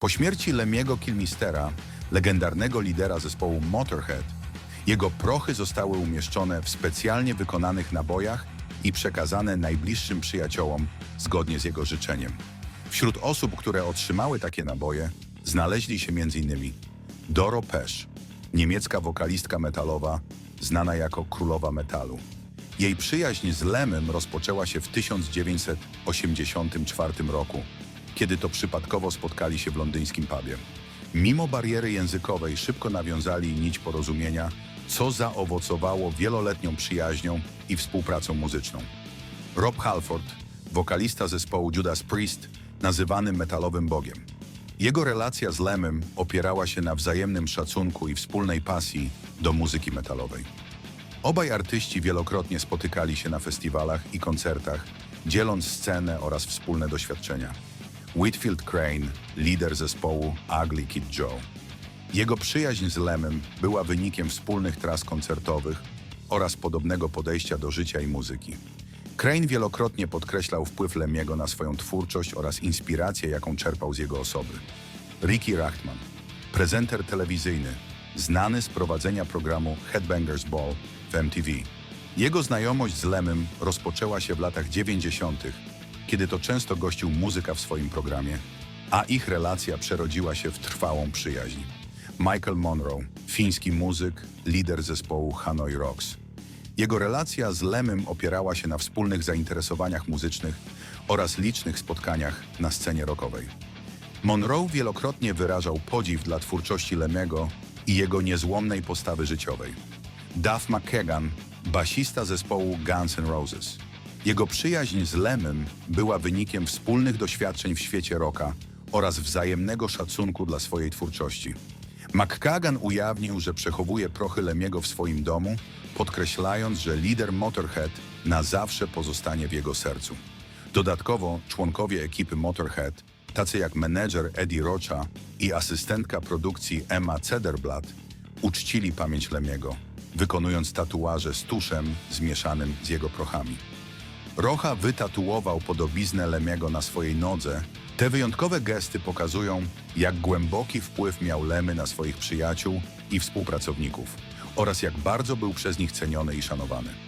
Po śmierci Lemiego Kilmistera, legendarnego lidera zespołu Motorhead, jego prochy zostały umieszczone w specjalnie wykonanych nabojach i przekazane najbliższym przyjaciołom zgodnie z jego życzeniem. Wśród osób, które otrzymały takie naboje, znaleźli się m.in. Doro Pesch, niemiecka wokalistka metalowa, znana jako królowa metalu. Jej przyjaźń z Lemem rozpoczęła się w 1984 roku, kiedy to przypadkowo spotkali się w londyńskim pubie. Mimo bariery językowej szybko nawiązali nić porozumienia, co zaowocowało wieloletnią przyjaźnią i współpracą muzyczną. Rob Halford, wokalista zespołu Judas Priest, nazywany metalowym bogiem. Jego relacja z Lemem opierała się na wzajemnym szacunku i wspólnej pasji do muzyki metalowej. Obaj artyści wielokrotnie spotykali się na festiwalach i koncertach, dzieląc scenę oraz wspólne doświadczenia. Whitfield Crane, lider zespołu Ugly Kid Joe. Jego przyjaźń z Lemem była wynikiem wspólnych tras koncertowych oraz podobnego podejścia do życia i muzyki. Crane wielokrotnie podkreślał wpływ Lemiego na swoją twórczość oraz inspirację, jaką czerpał z jego osoby. Ricky Rachtman, prezenter telewizyjny, znany z prowadzenia programu Headbangers Ball w MTV. Jego znajomość z Lemem rozpoczęła się w latach 90., kiedy to często gościł muzyka w swoim programie, a ich relacja przerodziła się w trwałą przyjaźń. Michael Monroe, fiński muzyk, lider zespołu Hanoi Rocks. Jego relacja z Lemem opierała się na wspólnych zainteresowaniach muzycznych oraz licznych spotkaniach na scenie rockowej. Monroe wielokrotnie wyrażał podziw dla twórczości Lemego i jego niezłomnej postawy życiowej. Duff McKagan, basista zespołu Guns N' Roses. Jego przyjaźń z Lemem była wynikiem wspólnych doświadczeń w świecie rocka oraz wzajemnego szacunku dla swojej twórczości. McKagan ujawnił, że przechowuje prochy Lemiego w swoim domu, podkreślając, że lider Motorhead na zawsze pozostanie w jego sercu. Dodatkowo członkowie ekipy Motorhead, tacy jak menedżer Eddie Rocha i asystentka produkcji Emma Cederblatt, uczcili pamięć Lemiego, wykonując tatuaże z tuszem zmieszanym z jego prochami. Rocha wytatuował podobiznę Lemiego na swojej nodze. Te wyjątkowe gesty pokazują, jak głęboki wpływ miał Lemy na swoich przyjaciół i współpracowników oraz jak bardzo był przez nich ceniony i szanowany.